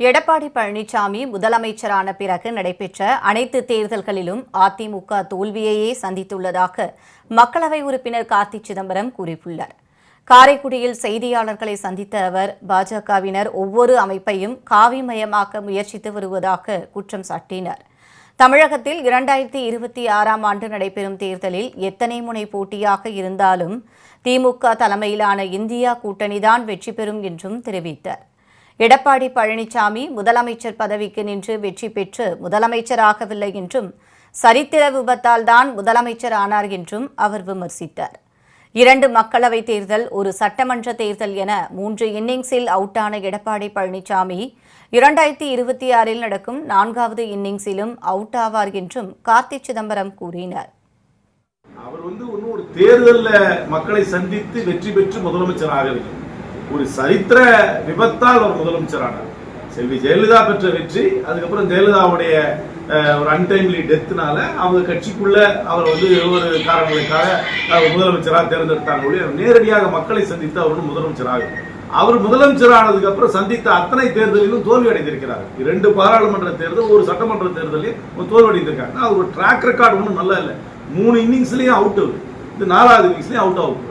எடப்பாடி பழனிசாமி முதலமைச்சரான பிறகு நடைபெற்ற அனைத்து தேர்தல்களிலும் அதிமுக தோல்வியையே சந்தித்துள்ளதாக மக்களவை உறுப்பினர் கார்த்தி சிதம்பரம் கூறியுள்ளார். காரைக்குடியில் செய்தியாளர்களை சந்தித்த அவர் பாஜகவினர் ஒவ்வொரு அமைப்பையும் காவிமயமாக்க முயற்சித்து வருவதாக குற்றம் சாட்டினார். தமிழகத்தில் இரண்டாயிரத்தி இருபத்தி ஆறாம் ஆண்டு நடைபெறும் தேர்தலில் எத்தனை முனை போட்டியாக இருந்தாலும் திமுக தலைமையிலான இந்தியா கூட்டணிதான் வெற்றி பெறும் என்றும் தெரிவித்தார். எடப்பாடி பழனிசாமி முதலமைச்சர் பதவிக்கு நின்று வெற்றி பெற்று முதலமைச்சராகவில்லை என்றும் சரித்திர விபத்தால் தான் முதலமைச்சர் ஆனார் என்றும் அவர் விமர்சித்தார். இரண்டு மக்களவைத் தேர்தல் ஒரு சட்டமன்ற தேர்தல் என மூன்று இன்னிங்ஸில் அவுட்டான எடப்பாடி பழனிசாமி இரண்டாயிரத்தி இருபத்தி ஆறில் நடக்கும் நான்காவது இன்னிங்ஸிலும் அவுட் ஆவார் என்றும் கார்த்தி சிதம்பரம் கூறினார். அவர் வந்து ஒரு தேர்தலில் மக்களை சந்தித்து வெற்றி பெற்று முதலமைச்சர் ஆகவில்லை ஒரு சரித்திர விபத்தால் அவர் முதலமைச்சர் ஆனார் செல்வி ஜெயலலிதா பெற்ற வெற்றி அதுக்கப்புறம் ஜெயலலிதாவுடைய ஒரு அன்டைம்லி டெத்னால அவங்க கட்சிக்குள்ள அவர் வந்து ஒரு காரணங்களுக்காக முதலமைச்சராக தேர்ந்தெடுத்தாங்க ஒழிய நேரடியாக மக்களை சந்தித்து அவர் ஒண்ணும் முதலமைச்சர் அவர் முதலமைச்சர் ஆனதுக்கு அப்புறம் சந்தித்த அத்தனை தேர்தலிலும் தோல்வி அடைந்திருக்கிறார். இரண்டு பாராளுமன்ற தேர்தல் ஒரு சட்டமன்ற தேர்தலையும் தோல்வி அடைந்திருக்காங்க அவர் ஒரு ட்ராக் ரெக்கார்டு ஒன்றும் நல்லா இல்லை. மூணு இன்னிங்ஸ்லயும் அவுட் ஆகுது. இது நாலாவது இன்னிங்ஸ்லயும் அவுட் ஆகும்